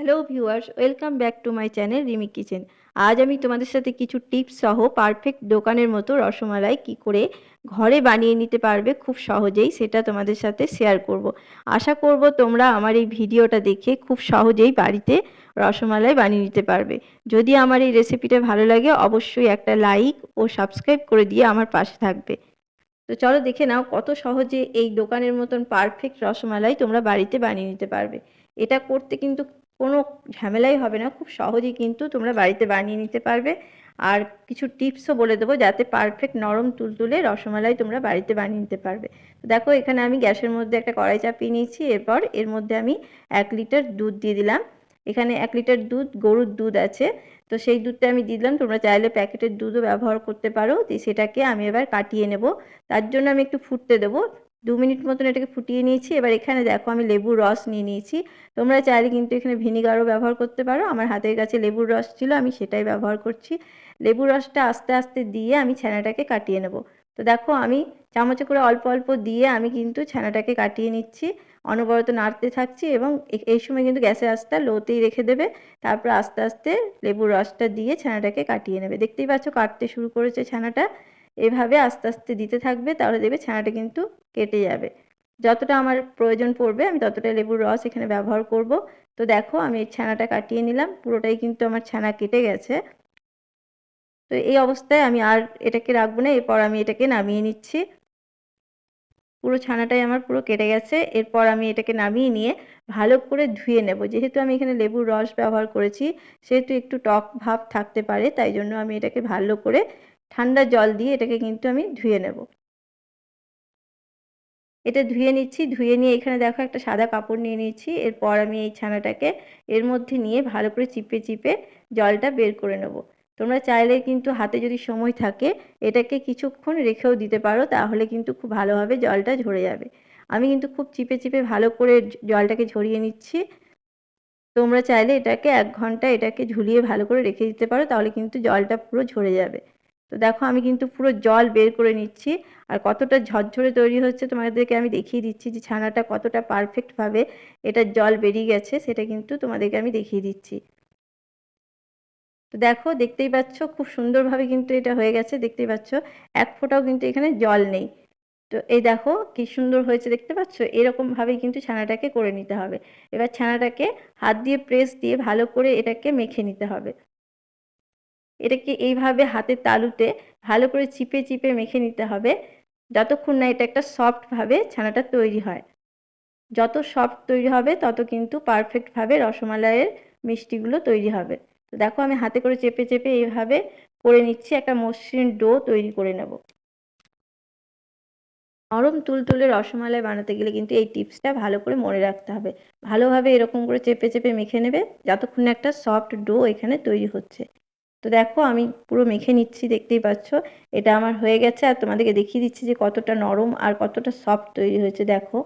Hello viewers welcome back to my channel Rimi kitchen আজ আমি তোমাদের সাথে কিছু টিপস সহ পারফেক্ট দোকানের মতো রসমালাই কি করে ঘরে বানিয়ে নিতে পারবে খুব সহজেই সেটা তোমাদের সাথে শেয়ার করব। আশা করব তোমরা আমার এই ভিডিওটা দেখে খুব সহজেই বাড়িতে রসমালাই বানিয়ে নিতে পারবে। যদি আমার এই রেসিপিটা ভালো লাগে, অবশ্যই একটা লাইক ও সাবস্ক্রাইব করে দিয়ে আমার পাশে থাকবে। তো চলো দেখে নাও কত সহজে এই দোকানের মতন পারফেক্ট রসমালাই তোমরা বাড়িতে বানিয়ে নিতে পারবে। এটা করতে কিন্তু কোনো ঝামেলাই হবে না, খুব সহজেই কিন্তু তোমরা বাড়িতে বানিয়ে নিতে পারবে। আর কিছু টিপসও বলে দেবো যাতে পারফেক্ট নরম তুলতুলে রসমালাই তোমরা বাড়িতে বানিয়ে নিতে পারবে। দেখো, এখানে আমি গ্যাসের মধ্যে একটা কড়াই চাপিয়ে নিয়েছি, এরপর এর মধ্যে আমি এক লিটার দুধ দিয়ে দিলাম। এখানে এক লিটার দুধ, গরুর দুধ আছে। তো সেই দুধটা আমি দিলাম, তোমরা চাইলে প্যাকেটের দুধও ব্যবহার করতে পারো। সেটাকে আমি এবার কাটিয়ে নেব। তার জন্য আমি একটু ফুটতে দেবো। দু মিনিট মতন এটাকে ফুটিয়ে নিয়েছি। এবার এখানে দেখো আমি লেবুর রস নিয়ে নিয়েছি। তোমরা চাইলে কিন্তু এখানে ভিনিগারও ব্যবহার করতে পারো। আমার হাতের কাছে লেবুর রস ছিল, আমি সেটাই ব্যবহার করছি। লেবুর রসটা আস্তে আস্তে দিয়ে আমি ছানাটাকে কাটিয়ে নেব। তো দেখো আমি চামচে করে অল্প অল্প দিয়ে আমি কিন্তু ছানাটাকে কাটিয়ে নিচ্ছি। অনবরত নাড়তে থাকছি এবং এই সময় কিন্তু গ্যাসের আঁচটা লোতেই রেখে দেবে। তারপর আস্তে আস্তে লেবুর রসটা দিয়ে ছানাটাকে কাটিয়ে নেবে। দেখতেই পাচ্ছ কাটতে শুরু করেছে ছানাটা। এভাবে আস্তে আস্তে দিতে থাকবে, তাহলে দেখবে ছানাটা কিন্তু কেটে যাবে। যতটা আমার প্রয়োজন পড়বে, আমি ততটা লেবুর রস এখানে ব্যবহার করব। তো দেখো, আমি এই ছানাটা কাটিয়ে নিলাম, পুরোটাই কিন্তু আমার ছানা কেটে গেছে। তো এই অবস্থায় আমি আর এটাকে রাখব না, এরপর আমি এটাকে নামিয়ে নিচ্ছি। পুরো ছানাটাই আমার পুরো কেটে গেছে। এরপর আমি এটাকে নামিয়ে নিয়ে ভালো করে ধুয়ে নেব। যেহেতু আমি এখানে লেবুর রস ব্যবহার করেছি, সেহেতু একটু টক ভাব থাকতে পারে, তাই জন্য আমি এটাকে ভালো করে ঠান্ডা জল দিয়ে এটাকে কিন্তু আমি ধুয়ে নেব। এটা ধুয়ে নিচ্ছি, ধুয়ে নিয়ে এখানে দেখো একটা সাদা কাপড় নিয়ে নিচ্ছি, এরপর আমি এই ছানাটাকে এর মধ্যে নিয়ে ভালো করে চিপে চিপে জলটা বের করে নেব। তোমরা চাইলে কিন্তু হাতে যদি সময় থাকে, এটাকে কিছুক্ষণ রেখেও দিতে পারো, তাহলে কিন্তু খুব ভালোভাবে জলটা ঝরে যাবে। আমি কিন্তু খুব চিপে চিপে ভালো করে জলটাকে ঝরিয়ে নিচ্ছি। তোমরা চাইলে এটাকে এক ঘণ্টা এটাকে ঝুলিয়ে ভালো করে রেখে দিতে পারো, তাহলে কিন্তু জলটা পুরো ঝরে যাবে। তো দেখো আমি কিন্তু পুরো জল বের করে নিচ্ছি। আর কতটা ঝরঝরে তৈরি হচ্ছে তোমাদেরকে আমি দেখিয়ে দিচ্ছি যে ছানাটা কতটা পারফেক্টভাবে এটা জল বেরিয়ে গেছে, সেটা কিন্তু তোমাদেরকে আমি দেখিয়ে দিচ্ছি। তো দেখো, দেখতেই পাচ্ছ খুব সুন্দরভাবে কিন্তু এটা হয়ে গেছে, দেখতেই পাচ্ছ এক ফোঁটাও কিন্তু এখানে জল নেই। তো এই দেখো কি সুন্দর হয়েছে, দেখতে পাচ্ছ? এরকমভাবেই কিন্তু ছানাটাকে করে নিতে হবে। এবার ছানাটাকে হাত দিয়ে প্রেস দিয়ে ভালো করে এটাকে মেখে নিতে হবে। এটাকে এইভাবে হাতের তালুতে ভালো করে চিপে চিপে মেখে নিতে হবে। যতক্ষণ না এটা একটা সফটভাবে ছানাটা তৈরি হয়। যত সফট তৈরি হবে, তত কিন্তু পারফেক্টভাবে রসমালাইয়ের মিষ্টিগুলো তৈরি হবে। তো দেখো, আমি হাতে করে চেপে চেপে এইভাবে করে নিচ্ছি। একটা মসৃণ ডো তৈরি করে নেব। নরম তুলতুলে রসমালাই বানাতে গেলে কিন্তু এই টিপসটা ভালো করে মনে রাখতে হবে। ভালোভাবে এরকম করে চেপে চেপে মেখে নেবে, যতক্ষণ একটা সফট ডো এখানে তৈরি হচ্ছে। তো দেখো আমি পুরো মেখে নিচ্ছি, দেখতেই পাচ্ছ। এটা আমার হয়ে গেছে আর তোমাদেরকে দেখিয়ে দিচ্ছি যে কতটা নরম আর কতটা সফট তৈরি হয়েছে, দেখো।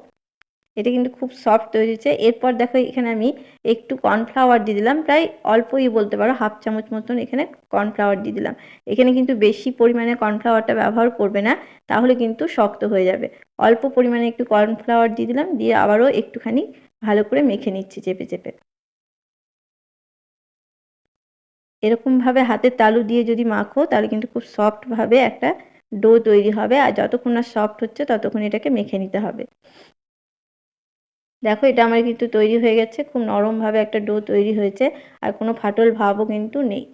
এটা কিন্তু খুব সফট তৈরি হয়েছে। এরপর দেখো এখানে আমি একটু কর্নফ্লাওয়ার দিয়ে দিলাম, প্রায় অল্পই বলতে পারো হাফ চামচ মতন এখানে কর্নফ্লাওয়ার দিয়ে দিলাম। এখানে কিন্তু বেশি পরিমাণে কর্নফ্লাওয়ারটা ব্যবহার করবে না, তাহলে কিন্তু শক্ত হয়ে যাবে। অল্প পরিমাণে একটু কর্নফ্লাওয়ার দিয়ে দিলাম, দিয়ে আবারও একটুখানি ভালো করে মেখে নিচ্ছি চেপে চেপে। এরকমভাবে হাতের তালু দিয়ে যদি মাখো, তাহলে কিন্তু খুব সফটভাবে একটা ডো তৈরি হবে। আর যতক্ষণ না সফট হচ্ছে, ততক্ষণ এটাকে মেখে নিতে হবে। দেখো, এটা আমার কিন্তু তৈরি হয়ে গেছে। খুব নরমভাবে একটা ডো তৈরি হয়েছে। আর কোনো ফাটল ভাবও কিন্তু নেই।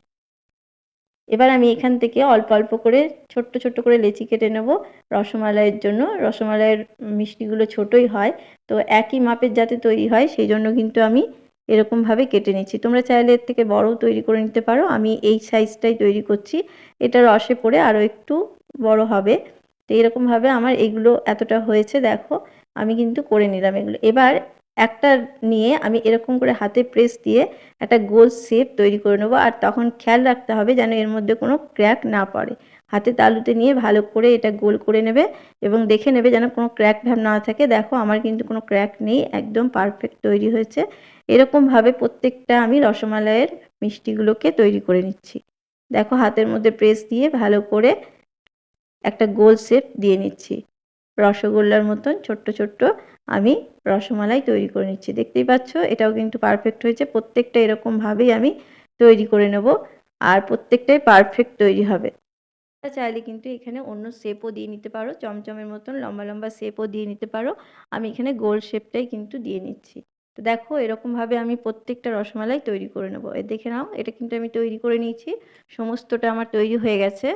এবার আমি এখান থেকে অল্প অল্প করে, ছোট্ট ছোট্ট করে লেচি কেটে নেব রসমালাইয়ের জন্য। রসমালাইয়ের মিষ্টিগুলো ছোটই হয়। তো একই মাপের যাতে তৈরি হয়, সেই জন্য কিন্তু আমি এরকমভাবে কেটে নিচ্ছি। তোমরা চাইলে এর থেকে বড়ও তৈরি করে নিতে পারো। আমি এই সাইজটাই তৈরি করছি। এটা রসে পড়ে আরও একটু বড় হবে। তো এরকমভাবে আমার এগুলো এতটা হয়েছে, দেখো। আমি কিন্তু করে নিলাম এগুলো। এবার একটা নিয়ে আমি এরকম করে হাতে প্রেস দিয়ে একটা গোল শেপ তৈরি করে নেব। আর তখন খেয়াল রাখতে হবে যেন এর মধ্যে কোনো ক্র্যাক না পড়ে। হাতে তালুতে নিয়ে ভালো করে এটা গোল করে নেবে এবং দেখে নেবে যেন কোনো ক্র্যাক ভাব না থাকে। দেখো, আমার কিন্তু কোনো ক্র্যাক নেই। একদম পারফেক্ট তৈরি হয়েছে। এরকমভাবে প্রত্যেকটা আমি রসমালাইয়ের মিষ্টিগুলোকে তৈরি করে নিচ্ছি। দেখো, হাতের মধ্যে প্রেস দিয়ে ভালো করে একটা গোল শেপ দিয়ে নিচ্ছি। রসগোল্লার মতন ছোট্ট ছোট্ট আমি রসমালাই তৈরি করে নিচ্ছি। দেখতেই পাচ্ছ, এটাও কিন্তু পারফেক্ট হয়েছে। প্রত্যেকটা এরকমভাবেই আমি তৈরি করে নেব আর প্রত্যেকটাই পারফেক্ট তৈরি হবে। চাইলে কিন্তু এখানে অন্য শেপও দিয়ে নিতে পারো। চমচমের মতন লম্বা লম্বা শেপও দিয়ে নিতে পারো। আমি এখানে গোল শেপটাই কিন্তু দিয়ে নিচ্ছি। দেখো, এরকমভাবে আমি প্রত্যেকটা রসমালাই তৈরি করে নেব। এ দেখে নাও, এটা কিন্তু আমি তৈরি করে নিয়েছি। সমস্তটা আমার তৈরি হয়ে গেছে।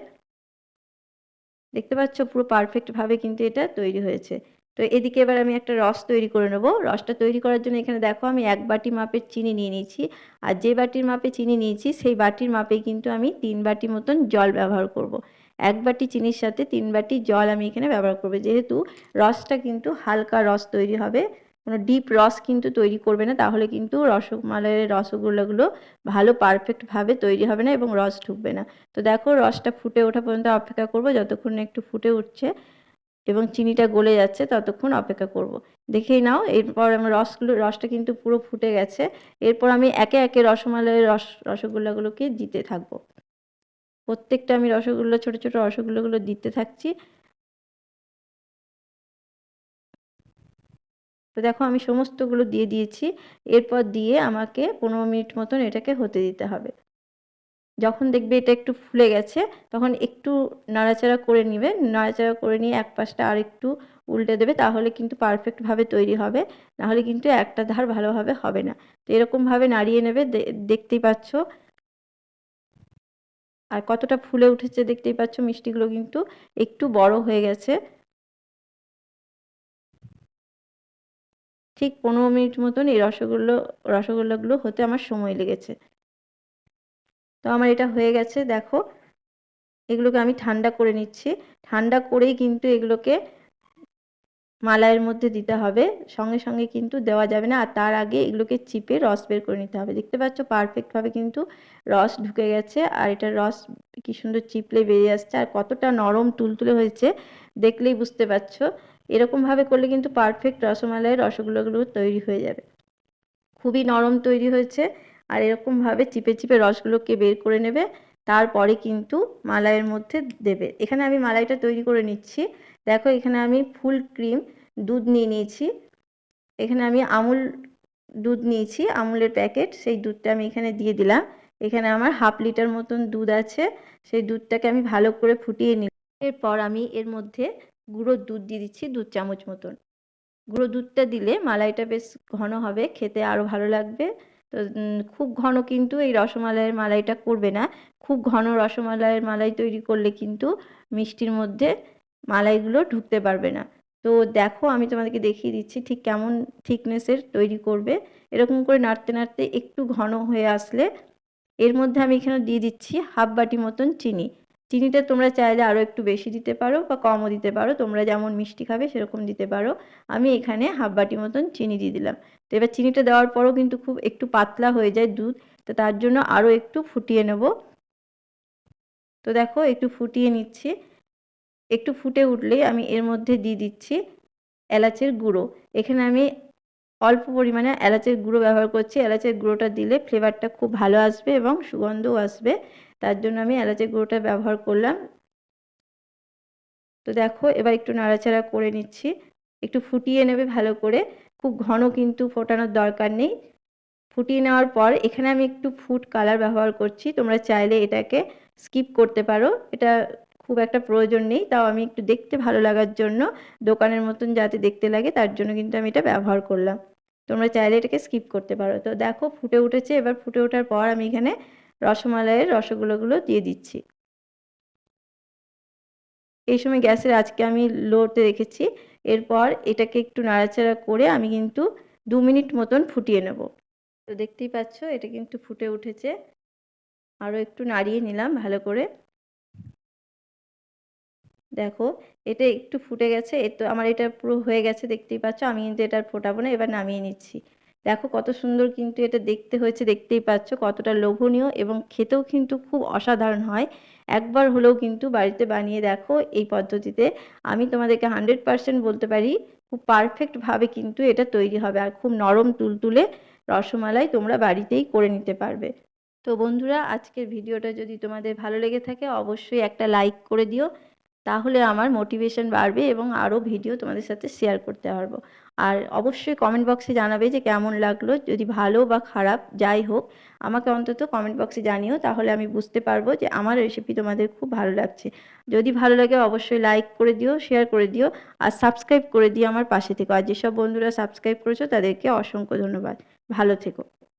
দেখতে পাচ্ছ, পুরো পারফেক্টভাবে কিন্তু এটা তৈরি হয়েছে। তো এদিকে এবার আমি একটা রস তৈরি করে নেব। রসটা তৈরি করার জন্য এখানে দেখো, আমি এক বাটি মাপের চিনি নিয়ে নিয়েছি। আর যে বাটির মাপে চিনি নিয়েছি, সেই বাটির মাপেই কিন্তু আমি তিন বাটি মতন জল ব্যবহার করব। এক বাটি চিনির সাথে তিন বাটি জল আমি এখানে ব্যবহার করব। যেহেতু রসটা কিন্তু হালকা রস তৈরি হবে কোনো ডিপ রস কিন্তু তৈরি করবে না, তাহলে কিন্তু রসমালাইয়ের রসগোল্লাগুলো ভালো পারফেক্টভাবে তৈরি হবে না এবং রস ঢুকবে না। তো দেখো রসটা ফুটে ওঠা পর্যন্ত অপেক্ষা করব, যতক্ষণ একটু ফুটে উঠছে এবং চিনিটা গলে যাচ্ছে ততক্ষণ অপেক্ষা করব। দেখেই নাও, এরপর আমার রসগুলো, রসটা কিন্তু পুরো ফুটে গেছে। এরপর আমি একে একে রসমালাইয়ের রস, রসগোল্লাগুলোকে দিতে থাকব। প্রত্যেকটা আমি রসগোল্লা, ছোট ছোট রসগোল্লাগুলো দিতে থাকছি। তো দেখো আমি সমস্তগুলো দিয়ে দিয়েছি। এরপর দিয়ে আমাকে পনেরো মিনিট মতন এটাকে হতে দিতে হবে। যখন দেখবে এটা একটু ফুলে গেছে, তখন একটু নাড়াচাড়া করে নিবে। নাড়াচাড়া করে নিয়ে এক পাশটা আর একটু উল্টে দেবে, তাহলে কিন্তু পারফেক্টভাবে তৈরি হবে। নাহলে কিন্তু একটা ধার ভালোভাবে হবে না। তো এরকমভাবে নাড়িয়ে নেবে দেখতেই পাচ্ছ। আর কতটা ফুলে উঠেছে দেখতেই পাচ্ছ, মিষ্টিগুলো কিন্তু একটু বড় হয়ে গেছে। ঠিক পনেরো মিনিট মতন এই রসগোল্লা, রসগোল্লাগুলো হতে আমার সময় লেগেছে। তো আমার এটা হয়ে গেছে, দেখো। এগুলোকে আমি ঠান্ডা করে নিচ্ছি। ঠান্ডা করেই কিন্তু এগুলোকে মালাইয়ের মধ্যে দিতে হবে। সঙ্গে সঙ্গে কিন্তু দেওয়া যাবে না। আর তার আগে এগুলোকে চিপে রস বের করে নিতে হবে। দেখতে পাচ্ছ পারফেক্টভাবে কিন্তু রস ঢুকে গেছে। আর এটার রস কি সুন্দর চিপলে বেরিয়ে আসছে। আর কতটা নরম তুলতুলে হয়েছে, দেখলেই বুঝতে পারছ। এরকমভাবে করলে কিন্তু পারফেক্ট রসমালাইয়ের রসগোল্লাগুলো তৈরি হয়ে যাবে। খুবই নরম তৈরি হয়েছে আর এরকমভাবে চিপে চিপে রসগুলোকে বের করে নেবে, তারপরে কিন্তু মালাইয়ের মধ্যে দেবে। এখানে আমি মালাইটা তৈরি করে নিচ্ছি। দেখো এখানে আমি ফুল ক্রিম দুধ নিয়ে নিয়েছি। এখানে আমি আমুল দুধ নিয়েছি, আমুলের প্যাকেট। সেই দুধটা আমি এখানে দিয়ে দিলাম। এখানে আমার হাফ লিটার মতন দুধ আছে। সেই দুধটাকে আমি ভালো করে ফুটিয়ে নিই এরপর আমি এর মধ্যে গুঁড়োর দুধ দিয়ে দিচ্ছি দু চামচ মতন। গুঁড়ো দুধটা দিলে মালাইটা বেশ ঘন হবে, খেতে আরও ভালো লাগবে। তো খুব ঘন কিন্তু এই রসমালাইয়ের মালাইটা করবে না। খুব ঘন রসমালাইয়ের মালাই তৈরি করলে কিন্তু মিষ্টির মধ্যে মালাইগুলো ঢুকতে পারবে না। তো দেখো, আমি তোমাদেরকে দেখিয়ে দিচ্ছি ঠিক কেমন থিকনেসের তৈরি করবে। এরকম করে নাড়তে নাড়তে একটু ঘন হয়ে আসলে এর মধ্যে আমি এখানে দিয়ে দিচ্ছি হাফ বাটি মতন চিনি। চিনিটা তোমরা চাইলে আরও একটু বেশি দিতে পারো বা কমও দিতে পারো। তোমরা যেমন মিষ্টি খাবে, সেরকম দিতে পারো। আমি এখানে হাফ বাটি মতন চিনি দিয়ে দিলাম। তো এবার চিনিটা দেওয়ার পরও কিন্তু খুব একটু পাতলা হয়ে যায় দুধ। তো তার জন্য আরও একটু ফুটিয়ে নেব। তো দেখো, একটু ফুটিয়ে নিচ্ছি। একটু ফুটে উঠলেই আমি এর মধ্যে দিয়ে দিচ্ছি এলাচের গুঁড়ো। এখানে আমি অল্প পরিমাণে এলাচের গুঁড়ো ব্যবহার করছি। এলাচের গুঁড়োটা দিলে ফ্লেভারটা খুব ভালো আসবে এবং সুগন্ধও আসবে। তার জন্য আমি এলাচের গুঁড়োটা ব্যবহার করলাম। তো দেখো, এবার একটু নাড়াচাড়া করে নিচ্ছি। একটু ফুটিয়ে নেবে ভালো করে। খুব ঘন কিন্তু ফোটানোর দরকার নেই। ফুটিয়ে নেওয়ার পর এখানে আমি একটু ফুড কালার ব্যবহার করছি। তোমরা চাইলে এটাকে স্কিপ করতে পারো। এটা খুব একটা প্রয়োজন নেই। তাও আমি একটু দেখতে ভালো লাগার জন্য, দোকানের মতন যাতে দেখতে লাগে, তার জন্য কিন্তু আমি এটা ব্যবহার করলাম। তোমরা চাইলে এটাকে স্কিপ করতে পারো। তো দেখো, ফুটে উঠেছে। এবার ফুটে ওঠার পর আমি এখানে রসমালাইয়ের রসগোল্লাগুলো দিয়ে দিচ্ছি। এই সময় গ্যাসের আজকে আমি লোতে রেখেছি। এরপর এটাকে একটু নাড়াচাড়া করে আমি কিন্তু দু মিনিট মতন ফুটিয়ে নেব। তো দেখতেই পাচ্ছ, এটা কিন্তু ফুটে উঠেছে। আরও একটু নাড়িয়ে নিলাম ভালো করে। দেখো, এটা একটু ফুটে গেছে। এ তো আমার এটা পুরো হয়ে গেছে, দেখতেই পাচ্ছ। আমি কিন্তু এটা ফোটাবো না, এবার নামিয়ে নিচ্ছি। দেখো কত সুন্দর কিন্তু এটা দেখতে হয়েছে, দেখতেই পাচ্ছ কতটা লোভনীয় এবং খেতেও কিন্তু খুব অসাধারণ হয়। একবার হলেও কিন্তু বাড়িতে বানিয়ে দেখো এই পদ্ধতিতে। আমি তোমাদেরকে হান্ড্রেড পারসেন্ট বলতে পারি, খুব পারফেক্টভাবে কিন্তু এটা তৈরি হবে আর খুব নরম তুলতুলে রসমালাই তোমরা বাড়িতেই করে নিতে পারবে। তো বন্ধুরা, আজকের ভিডিওটা যদি তোমাদের ভালো লেগে থাকে, অবশ্যই একটা লাইক করে দিও। তাহলে আমার মোটিভেশন বাড়বে এবং আরও ভিডিও তোমাদের সাথে শেয়ার করতে পারব। আর অবশ্যই কমেন্ট বক্সে জানাবে যে কেমন লাগল, যদি ভালো বা খারাপ, যাই হোক, আমাকে অন্তত কমেন্ট বক্সে জানিও, তাহলে আমি বুঝতে পারব যে আমার রেসিপি তোমাদের খুব ভালো লাগছে। যদি ভালো লাগে অবশ্যই লাইক করে দিও শেয়ার করে দিও, আর সাবস্ক্রাইব করে দিও আমার পাশে থেকো আর যেসব বন্ধুরা সাবস্ক্রাইব করেছ, তাদেরকে অসংখ্য ধন্যবাদ। ভালো থেকো।